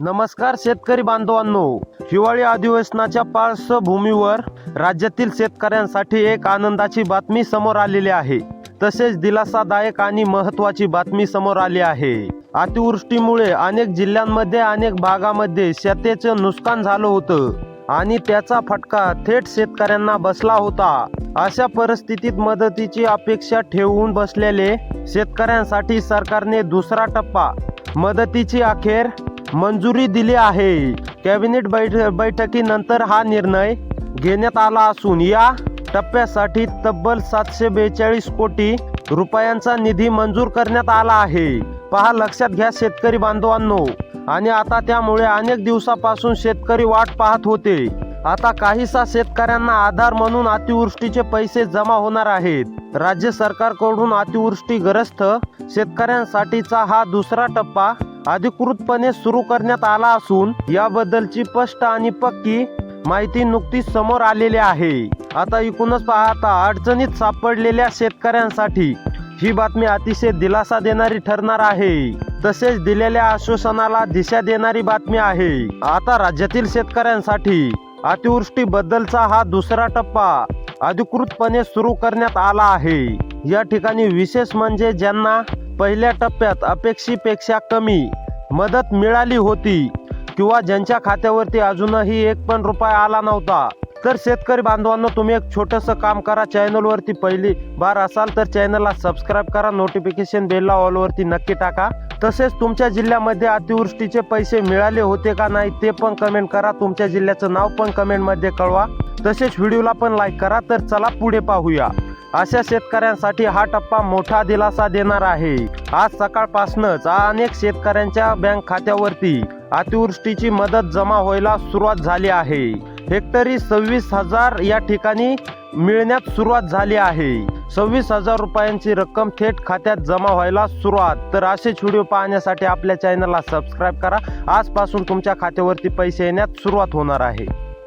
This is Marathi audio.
नमस्कार शेतकरी बांधवांनो. हिवाळी अधिवेशनाच्या पार्श्वभूमीवर राज्यातील शेतकऱ्यांसाठी एक आनंदाची बातमी समोर आलेली आहे. तसेच दिलासादायक आणि महत्वाची बातमी समोर आली आहे. अतिवृष्टीमुळे अनेक जिल्ह्यांमध्ये अनेक भागामध्ये शेतीचं नुकसान झालं होतं आणि त्याचा फटका थेट शेतकऱ्यांना बसला होता. अशा परिस्थितीत मदतीची अपेक्षा ठेवून बसलेले शेतकऱ्यांसाठी सरकारने दुसरा टप्पा. मदतीची अखेर मंजुरी दिली आहे. कॅबिनेट बैठ बैठकीनंतर हा निर्णय घेण्यात आला असून या टप्प्यासाठी तब्बल सातशे बेचाळीस कोटी रुपयांचा निधी मंजूर करण्यात आला आहे. पहा लक्षात घ्या शेतकरी बांधवांनो. आणि आता त्यामुळे अनेक दिवसापासून शेतकरी वाट पाहत होते. आता काहीसा शेतकऱ्यांना आधार म्हणून अतिवृष्टीचे पैसे जमा होणार आहेत. राज्य सरकारकडून अतिवृष्टीग्रस्त शेतकऱ्यांसाठीचा हा दुसरा टप्पा अधिकृतपणे सुरू करण्यात आला असून याबद्दलची स्पष्ट आणि पक्की माहिती नुकतीच समोर आलेली आहे. आता एकूणच पाहता अडचणीत सापडलेल्या शेतकऱ्यांसाठी ही बातमी अतिशय दिलासा देणारी ठरणार आहे. तसेच दिलेल्या आश्वासनाला दिशा देणारी बातमी आहे. आता राज्यातील शेतकऱ्यांसाठी अतिवृष्टीबद्दलचा हा दुसरा टप्पा अधिकृतपणे सुरू करण्यात आला आहे. या ठिकाणी विशेष म्हणजे ज्यांना पहिल्या टप्प्यात अपेक्षेपेक्षा कमी मदत मिळाली होती किंवा ज्यांच्या खात्यावरती अजूनही एक पण रुपया आला नव्हता. तर शेतकरी बांधवांनो तुम्ही एक छोटंसं काम करा. चॅनलवरती पहिली बार असाल तर चॅनलला सबस्क्राईब करा. नोटिफिकेशन बेलला ऑलवरती नक्की टाका. तसेच तुमच्या जिल्ह्यामध्ये अतिवृष्टीचे पैसे मिळाले होते का नाही ते पण कमेंट करा. तुमच्या जिल्ह्याचं नाव पण कमेंटमध्ये कळवा. तसेच व्हिडिओला पण लाईक करा. तर चला पुढे पाहूया. अशा शेतकऱ्यांसाठी हा टप्पा मोठा दिलासा देणार आहे. आज सकाळपासूनच अनेक शेतकऱ्यांच्या बँक खात्यावरती अतिवृष्टीची मदत जमा व्हायला सुरुवात झाली आहे. हेक्टरी सव्वीस हजार या ठिकाणी मिळण्यात सुरुवात झाली आहे. सव्वीस हजार रुपयांची रक्कम थेट खात्यात जमा व्हायला सुरुवात. तर असेच व्हिडिओ पाहण्यासाठी आपल्या चॅनलला सबस्क्राईब करा. आजपासून तुमच्या खात्यावरती पैसे येण्यात सुरुवात होणार आहे.